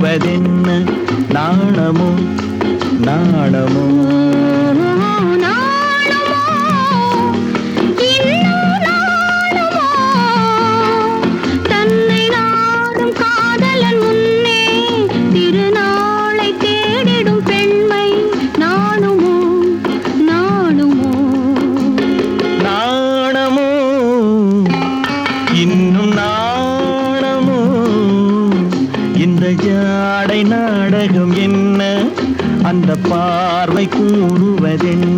சொல்வதென்ன நாணமோ நாணமோ. பார்வை கூறுவதென்ன